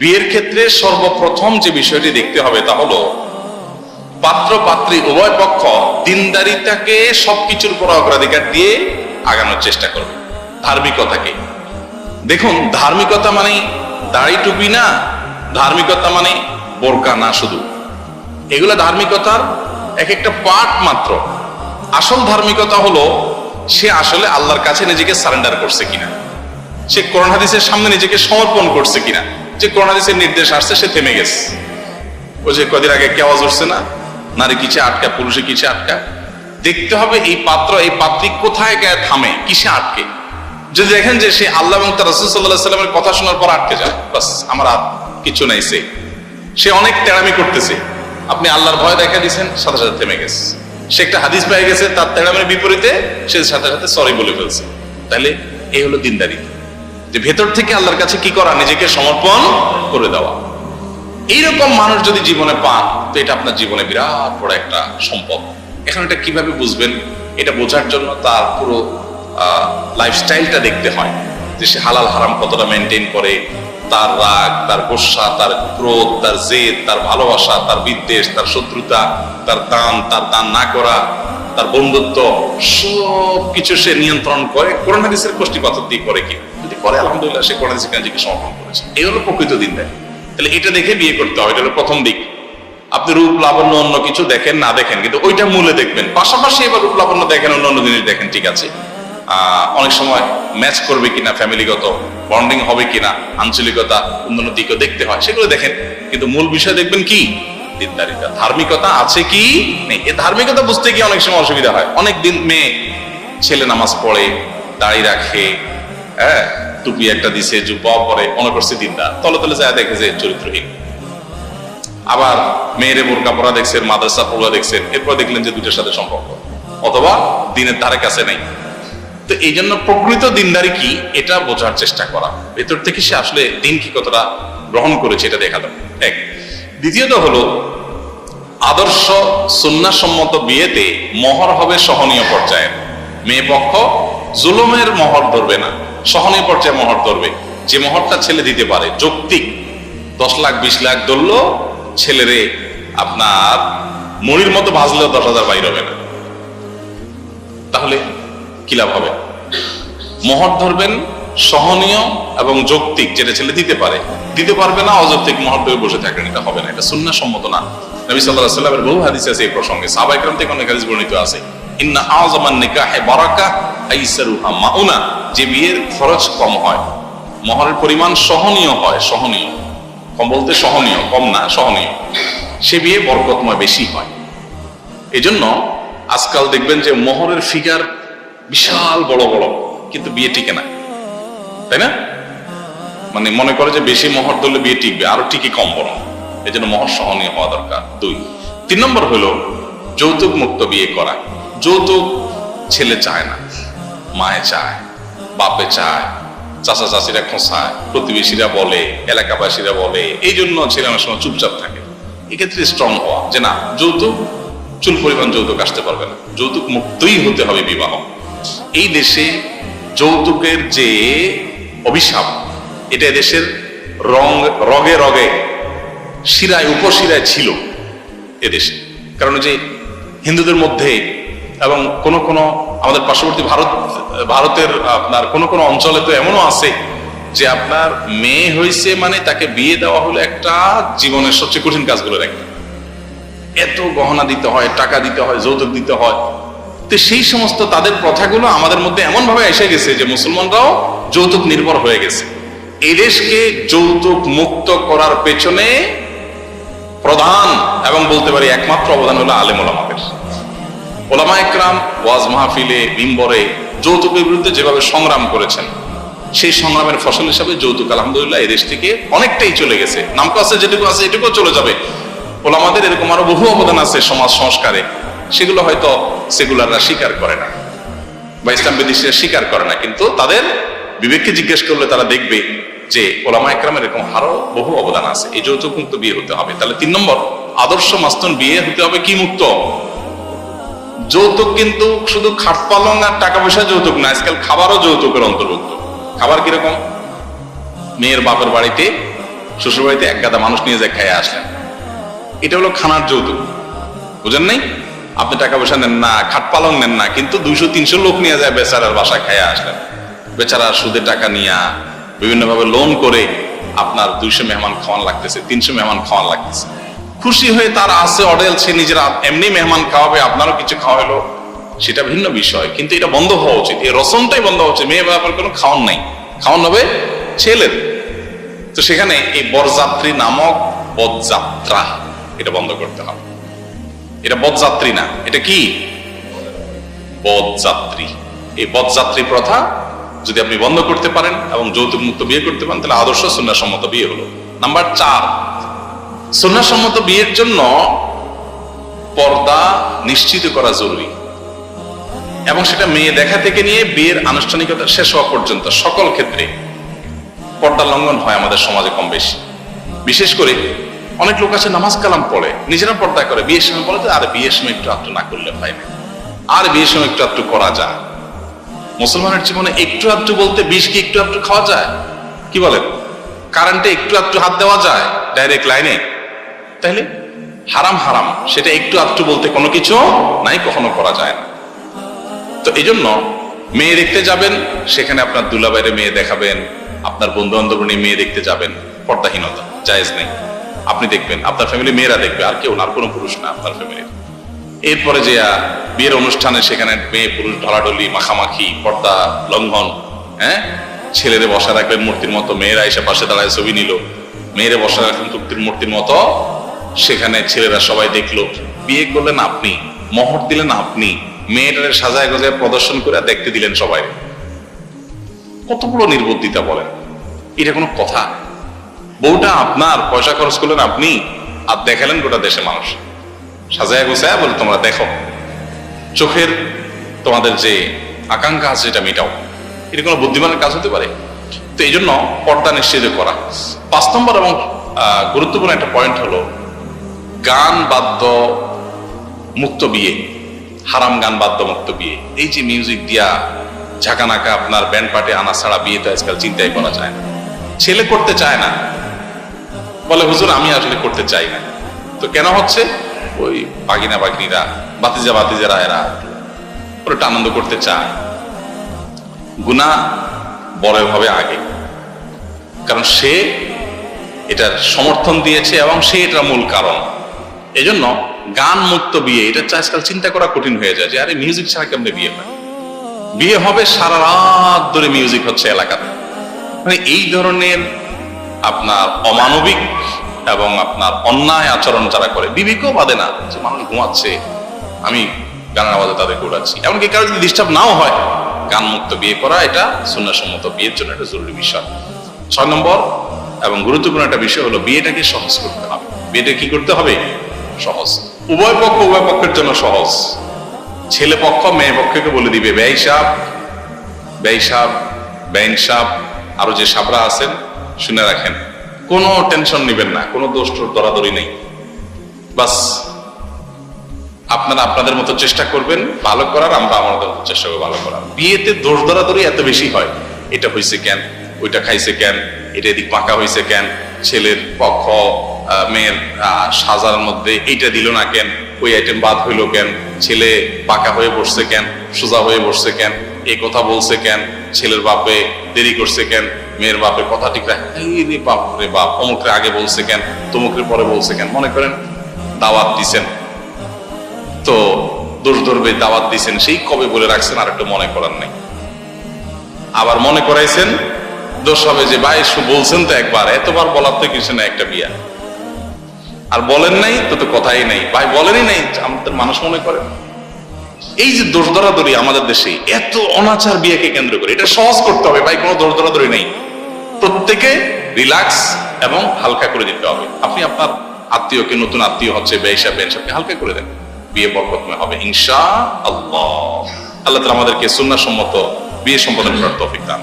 বিয়ের ক্ষেত্রে সর্বপ্রথম যে বিষয়টি দেখতে হবে তা হলো, পাত্র, পাত্রী, উভয় পক্ষ দিনদারিতাকে সবকিছুর উপর অগ্রাধিকার দিয়ে আগানোর চেষ্টা করবে, ধার্মিকতাকে। দেখুন, ধার্মিকতা মানে দাড়ি টুপি না, ধার্মিকতা মানে বোরকা না শুধু। এগুলো ধার্মিকতার এক একটা পার্ট মাত্র। আসল ধার্মিকতা হলো, সে আসলে আল্লাহর কাছে নিজেকে সারেন্ডার করছে কিনা, সে করোনা হাদিসের সামনে নিজেকে সমর্পণ করছে কিনা। যে কোরআন হাদিসের নির্দেশ আসছে, সে থেমে গেছে। ওই যে কদিন আগে কে আওয়াজ উঠছে না? নারী কিসে আটকা, পুরুষে কিসে আটকা? দেখতে হবে এই পাত্র, এই পাত্রী কোথায় গায়ে থামে, কিসে আটকে? যদি দেখেন যে সে আল্লাহ এবং তার রসুল সাল্লামের কথা শোনার পর আটকে যায়, বাস, আমার আর কিছু নাই, সে। সে অনেক তেড়ামি করতেছে। আপনি আল্লাহর ভয় দেখা দিয়েছেন, সাথে সাথে থেমে গেছে। সে একটা হাদিস পেয়ে গেছে, তার তেড়ামের বিপরীতে সে সাথে সাথে সরি বলে ফেলছে। তাহলে এই হলো দিনদারি যে ভেতর থেকে আল্লাহর কাছে কি করা? নিজেকে সমর্পণ করে দেওয়া। এইরকম মানুষ যদি জীবনে পান, তো এটা আপনার জীবনে বিরাট বড় একটা সম্পদ। এখন এটা কীভাবে বুঝবেন? এটা বোঝার জন্য তার পুরো লাইফস্টাইলটা দেখতে হয়। যে সে হালাল, হারাম কতটা মেনটেন করে, তার রাগ, তার গোসা, তার ক্রোধ, তার জেদ, তার ভালোবাসা, তার বিদ্বেষ, তার শত্রুতা, তার দান তার দান না করা, তার বন্ধুত্ব সব কিছু সে নিয়ন্ত্রণ করে। কোরআন হাদিসের কোষ্টি পাথর দিয়ে করে কি? যদি করে আলহামদুলিল্লাহ সে কোরআন কাজকে সমর্পণ করেছে। এই হলো প্রকৃত দিন দেয় তাহলে এটা দেখে বিয়ে করতে হবে, এটা হলো প্রথম দিক। আপনি রূপ লাবণ্য অন্য কিছু দেখেন, না দেখেন, কিন্তু ওইটা মূলে দেখবেন। পাশাপাশি এবার রূপ লাবণ্য দেখেন, অন্য অন্য জিনিস দেখেন, ঠিক আছে। অনেক সময় ম্যাচ করবে কিনা ফ্যামিলিগত বন্ডিং হবে কিনা, আঞ্চলিকতা, অন্যান্য দিকও দেখতে হয়, সেগুলো দেখেন। কিন্তু মূল বিষয় দেখবেন কি? দিনদারিতা। ধার্মিকতা আছে কি? নেই। এই ধার্মিকতা বুঝতে গিয়ে অনেক সময় অসুবিধা হয়। অনেক দিন মেয়ে ছেলে নামাজ পড়ে, দাড়ি রাখে হ্যাঁ টুপি একটা দিছে জুব্বা পরে, মনে দিনদার তলে তলে যায় দেখে যে চরিত্রহীন। আবার মেয়েরে বোরকা পরা দেখছেন, মাদ্রাসা পড়া দেখছেন, এরপর দেখলেন যে সাথে সম্পর্ক। অথবা দিনের কাছে নেই। তো এই জন্য প্রকৃত দিনদারি কি? এটা বোঝার চেষ্টা করা। ভেতর থেকে সে আসলে দিন কি কতটা গ্রহণ করেছে, এটা দেখা এক। দ্বিতীয়ত হলো, আদর্শ সুন্নাসম্মত বিয়েতে মহর হবে সহনীয় পর্যায়ের। মেয়ে পক্ষ জুলুমের মহর ধরবে না। সহনীয় পর্যায়ে মহর ধরবে। যে মহরটা ছেলে দিতে পারে, যৌক্তিক। দশ লাখ, বিশ লাখ ধরলো, ছেলেরে আপনার মনির মতো ভাজলেও দশ হাজার বাইর হবে না। তাহলে কি লাভ হবে? মহর ধরবেন সহনীয় এবং যৌক্তিক, যেটা ছেলে দিতে পারে। দিতে পারবে না, অযৌক্তিক মহর ধরে বসে থাকেন, এটা হবে না, এটা সুন্না সম্মত না। নবী সাল্লাহ সাল্লামের বহু হাদিস আছে এই প্রসঙ্গে। সাহাবাইকরাম থেকে অনেক হাদিস বর্ণিত আছে। ইন্না আযমান নিকাহে বারাকা আইসারুহা মাউনা। যে বিয়ের খরচ কম হয় মহরের পরিমাণ সহনীয় হয়, সহনীয়। কম বলতে সহনীয়, কম না, সহনীয়। সে বিয়ে বরকতময় বেশি হয়। এজন্য আজকাল দেখবেন যে মোহরের ফিগার বিশাল বড় বড়, কিন্তু বিয়ে টিকে না। তাই না? মানে মনে করে যে বেশি মোহর ধরলে বিয়ে টিকবে, আরও টিকে কম বড় এই জন্য মোহর সহনীয় হওয়া দরকার। দুই। তিন নম্বর হলো যৌতুক মুক্ত বিয়ে করা। যৌতুক ছেলে চায় না, মায়ে চায়, বাপে চায় চাচা চাচিরা খোঁসায় প্রতিবেশীরা বলে, এলাকাবাসীরা বলে, এই জন্য ছেলে অনেক সময় চুপচাপ থাকে। এক্ষেত্রে স্ট্রং হওয়া, যে না, যৌতুক, চুল পরিমাণ যৌতুক আসতে পারবে না। যৌতুক মুক্তই হতে হবে বিবাহ। এই দেশে যৌতুকের যে অভিশাপ, এটা দেশের রং, রগে রগে, শিরায়, উপশিরায় ছিল এদেশে কারণ যে হিন্দুদের মধ্যে এবং কোন কোন আমাদের পার্শ্ববর্তী ভারত, ভারতের আপনার কোন কোন অঞ্চলে তো এমনও আছে যে আপনার মেয়ে হয়েছে মানে তাকে বিয়ে দেওয়া হলো একটা জীবনের সবচেয়ে কঠিন কাজগুলোর একটা। এত গহনা দিতে হয়, টাকা দিতে হয়, যৌতুক দিতে হয়। তো সেই সমস্ত তাদের প্রথাগুলো আমাদের মধ্যে এমন ভাবে এসে গেছে যে মুসলমানরাও যৌতুক নির্ভর হয়ে গেছে। এদেশকে দেশকে যৌতুক মুক্ত করার পেছনে প্রধান এবং বলতে পারি একমাত্র অবদান হলো আলেম ওলামাদের ওলামা একরাম ওয়াজ মাহফিলে, মিম্বরে যৌতুকের বিরুদ্ধে যেভাবে সংগ্রাম করেছেন, সেই সংগ্রামের ফসল হিসাবে যৌতুক, আলহামদুলিল্লাহ, এই দেশ থেকে অনেকটাই চলে গেছে। নামকো আছে, যেটুকু আছে, এটুকুও চলে যাবে। ওলামাদের এরকম আরও বহু অবদান আছে সমাজ সংস্কারে। সেগুলো হয়তো সেগুলাররা স্বীকার করে না বা ইসলাম বিদেশিরা স্বীকার করে না, কিন্তু তাদের বিবেককে জিজ্ঞেস করলে তারা দেখবে যে ওলামা একরামের এরকম আরও বহু অবদান আছে। এই যৌতুক মুক্ত বিয়ে হতে হবে। তাহলে তিন নম্বর, আদর্শ মাস্তন বিয়ে হতে হবে কি মুক্ত? যৌতুক কিন্তু শুধু খাট পালং আর টাকা পয়সা যৌতুক না, আজকাল খাবারও যৌতুকের অন্তর্ভুক্ত। খাবার কীরকম? মেয়ের বাপের বাড়িতে, শ্বশুরবাড়িতে এক গাদা মানুষ নিয়ে যায় খাইয়ে আসলেন। এটা হলো খানার যৌতুক। বুঝেন নাই? আপনি টাকা পয়সা নেন না, খাট পালং নেন না, কিন্তু দুইশো, তিনশো লোক নিয়ে যায় বেচারার বাসায় খাইয়ে আসলেন। বেচারা সুদে টাকা নিয়ে বিভিন্নভাবে লোন করে আপনার দুইশো মেহমান খাওয়ান লাগতেছে, তিনশো মেহমান খাওয়ান লাগতেছে। খুশি হয়ে তার আছে অডেল, সে নিজের এমনি মেহমান খাওয়াবে, আপনারও কিছু খাওয়ালো সেটা ভিন্ন বিষয়, কিন্তু এটা বন্ধ হওয়া উচিত। এই রসনটাই বন্ধ উচিত। মেয়ে ব্যাপার কোনো খাওয়ান নাই। খাওয়ান হবে ছেলের। তো সেখানে এই বরযাত্রী নামক পদযাত্রা এটা বন্ধ করতে হবে। এটা পদযাত্রী না, এটা কি? বদযাত্রী। এই পদযাত্রী প্রথা যদি আপনি বন্ধ করতে পারেন এবং যৌতুক মুক্ত বিয়ে করতে পারেন, তাহলে আদর্শ সম্মত বিয়ে হলো। নাম্বার চার সম্মত বিয়ের জন্য পর্দা নিশ্চিত করা জরুরি। এবং সেটা মেয়ে দেখা থেকে নিয়ে বিয়ের আনুষ্ঠানিকতা শেষ হওয়া পর্যন্ত সকল ক্ষেত্রে পর্দা লঙ্ঘন হয় আমাদের সমাজে কম বেশি। বিশেষ করে অনেক লোক আছে নামাজ কালাম পড়ে, নিজেরা পর্দা করে, বিয়ের সময় বলে আর বিয়ের সময় একটু আধটু না করলে হয় না। আর বিয়ের সময় একটু আধটু করা যায়। মুসলমানের জীবনে একটু আধটু বলতে বিষ কি একটু আধটু খাওয়া যায়। কি বলেন? কারেন্টে একটু আধটু হাত দেওয়া যায় ডাইরেক্ট লাইনে তাহলে হারাম হারাম, সেটা একটু আধটু বলতে কোনো কিছু নাই, কখনো করা যায় না। তো এই জন্য মেয়ে দেখতে যাবেন, সেখানে আপনার দুলাবাইরে মেয়ে দেখাবেন, আপনার বন্ধু বান্ধব নিয়ে মেয়ে দেখতে যাবেন, পর্দাহীনতা, জায়েজ নেই। আপনি দেখবেন, আপনার ফ্যামিলি মেয়েরা দেখবে, আর কেউ না কোনো পুরুষ না আপনার ফ্যামিলির এরপরে যে বিয়ের অনুষ্ঠানে সেখানে মেয়ে, পুরুষ ঢলাঢলি, মাখামাখি, পর্দা লঙ্ঘন হ্যাঁ? ছেলেরে বসা রাখবেন মূর্তির মতো, মেয়েরা এসে পাশে দাঁড়ায় ছবি নিল, মেয়েরে বসা রাখলেন তুক্তির মূর্তির মতো সেখানে ছেলেরা সবাই দেখল, বিয়ে করলেন আপনি, মহর দিলেন আপনি, মেয়েটারে সাজায় গজায় প্রদর্শন করে দেখতে দিলেন সবাই। কত বড় নির্বুদ্ধিতা বলেন। এটা কোনো কথা। বউটা আপনার, পয়সা খরচ করলেন আপনি, আর দেখালেন গোটা দেশে মানুষ। সাজায় গোছায় বলে তোমরা দেখো। চোখের তোমাদের যে আকাঙ্ক্ষা আছে সেটা মেটাও। এটা কোনো বুদ্ধিমানের কাজ হতে পারে। তো এই জন্য পর্দা নিশ্চিত করা। পাঁচ নম্বর এবং গুরুত্বপূর্ণ একটা পয়েন্ট হলো গান বাদ্য মুক্ত বিয়ে, হারাম গান বাদ্য মুক্ত বিয়ে। এই যে মিউজিক দিয়া ঝাঁকানাকা আপনার ব্যান্ড পার্টি আনা ছাড়া বিয়ে তো আজকাল চিন্তাই করা যায় না। ছেলে করতে চায় না। বলে, হুজুর, আমি আসলে করতে চাই না। তো কেন হচ্ছে? ওই বাগিনা বাগিনীরা বাতিজা বাতিজারা এরা ওরা আনন্দ করতে চায়। গুণা বড় হবে আগে। কারণ সে এটার সমর্থন দিয়েছে এবং সে এটার মূল কারণ। এজন্য গান মুক্ত বিয়ে, এটা আজকাল চিন্তা করা কঠিন হয়ে যায় যে, আরে মিউজিক ছাড়া কেমনে বিয়ে হয়? বিয়ে হবে সারা রাত ধরে মিউজিক হচ্ছে এলাকাতে। মানে এই ধরনের আপনার অমানবিক এবং আপনার অন্যায় আচরণ যারা করে, বিবেকও বাদে না যে, মানুষ ঘুমাচ্ছে, আমি গানের আওয়াজে তাদের ঘোরাচ্ছি এমনকি কারও যদি ডিস্টার্ব নাও হয় গান মুক্ত বিয়ে করা এটা সুন্নাসম্মত বিয়ের জন্য একটা জরুরি বিষয়। ছয় নম্বর এবং গুরুত্বপূর্ণ একটা বিষয় হলো, বিয়েটাকে সহজ করতে হবে। বিয়েটা কি করতে হবে? সহজ। উভয় পক্ষ, উভয় পক্ষের জন্য সহজ। ছেলে পক্ষ, মেয়ে পক্ষকে বলে দিবে, ব্যয় সাপ ব্যয় সাপ সাপ আরও যে সাপরা আছেন, শুনে রাখেন। কোনো টেনশন নেবেন না, কোনো দোষ দরাদরি নেই। বাস, আপনারা আপনাদের মতো চেষ্টা করবেন, ভালো করার, আমরা আমাদের মতো চেষ্টা করব ভালো করার। বিয়েতে দোষ দরাদরি এত বেশি হয়, এটা হয়েছে কেন ওইটা খাইছে কেন এটা এদিক পাকা হয়েছে কেন ছেলের পক্ষ মেয়ের সাজার মধ্যে এইটা দিল না কেন? ওই আইটেম বাদ হইল কেন? ছেলে পাকা হয়ে বসছে কেন? সোজা হয়ে বসছে কেন? এই কথা বলছে কেন? ছেলের বাপে দেরি করছে কেন? মেয়ের বাপে কথা ঠিক রাখ বাপ রে বাপ, অমুকরে আগে বলছে কেন? তমুকরে পরে বলছে কেন? মনে করেন দাওয়াত দিছেন। তো দোষ ধরবে, দাওয়াত দিছেন, সেই কবে বলে রাখছেন আর একটু মনে করার নাই। আবার মনে করাইছেন, দোষ হবে যে, ভাই বলছেন তো একবার, এতবার বলার তো কিছু না একটা বিয়া। আর বলেন নাই, তো তো কথাই নাই। ভাই, বলেনই নাই, আমাদের মানুষ মনে করে। এই যে দোষ ধরাধরি আমাদের দেশে, এত অনাচার বিয়েকে কেন্দ্র করে, এটা সহজ করতে হবে, ভাই, কোনো দোষ ধরাধরি নেই। প্রত্যেকে রিল্যাক্স এবং হালকা করে দিতে হবে। আপনি আপনার আত্মীয়কে, নতুন আত্মীয় হচ্ছে বেশা বেনসাবকে হালকা করে দেন। বিয়ে বরকতময় হবে ইনশা আল্লাহ আল্লাহ তালা আমাদেরকে সুন্নাহ সম্মত বিয়ে সম্পাদন করার তৌফিক দান